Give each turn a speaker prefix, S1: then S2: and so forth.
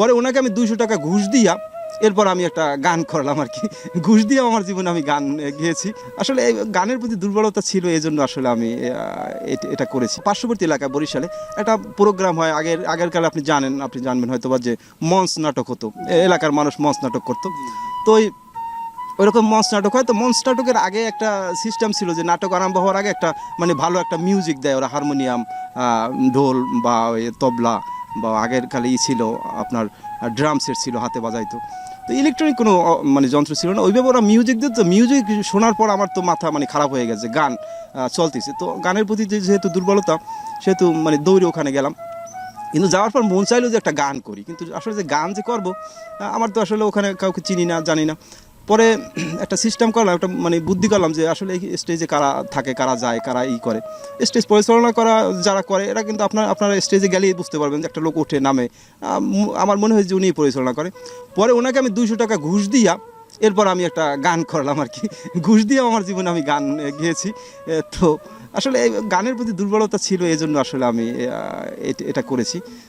S1: পরে ওনাকে আমি দুইশো টাকা ঘুষ দিয়া এরপর আমি একটা গান করলাম আর কি। ঘুষ দিয়ে আমার জীবনে আমি গান গেয়েছি। আসলে এই গানের প্রতি দুর্বলতা ছিল এই জন্য আসলে আমি এটা করেছি। পার্শ্ববর্তী এলাকায় বরিশালে একটা প্রোগ্রাম হয়, আগের আগের কালে আপনি জানেন, আপনি জানবেন হয়তো বা যে মঞ্চ নাটক হতো। এলাকার মানুষ মঞ্চ নাটক করতো। তো ওই, ওইরকম মঞ্চ নাটক হয়। তো মঞ্চ নাটকের আগে একটা সিস্টেম ছিল যে নাটক আরম্ভ হওয়ার আগে একটা মানে ভালো একটা মিউজিক দেয় ওরা হারমোনিয়াম ঢোল বা তবলা। বা আগের কালে ই ছিল, আপনার ড্রাম সেট ছিল, হাতে বাজাইতো। তো ইলেকট্রনিক কোনো মানে যন্ত্র ছিল না। ওইভাবে ওরা মিউজিক দিত মিউজিক শোনার পর আমার তো মাথা মানে খারাপ হয়ে গেছে, গান চলতেছে। তো গানের প্রতি যেহেতু দুর্বলতা, সেহেতু মানে দৌড়ে ওখানে গেলাম। কিন্তু যাওয়ার পর মন চাইলো যে একটা গান করি। কিন্তু আসলে যে গান যে করব আমার তো আসলে ওখানে কাউকে চিনি না, জানি না। পরে একটা সিস্টেম করলাম, একটা মানে বুদ্ধি করলাম যে আসলে এই স্টেজে কারা থাকে, কারা যায়, কারা ই করে। স্টেজ পরিচালনা করা, যারা করে, এরা কিন্তু আপনার, আপনারা স্টেজে গেলেই বুঝতে পারবেন যে একটা লোক ওঠে, নামে। আমার মনে হয় যে উনিই পরিচালনা করে। পরে ওনাকে আমি দুইশো টাকা ঘুষ দিয়া, এরপর আমি একটা গান করলাম আর কি। ঘুষ দিয়ে আমার জীবনে আমি গান গেয়েছি। তো আসলে এই গানের প্রতি দুর্বলতা ছিল এই জন্য আসলে আমি এটা করেছি।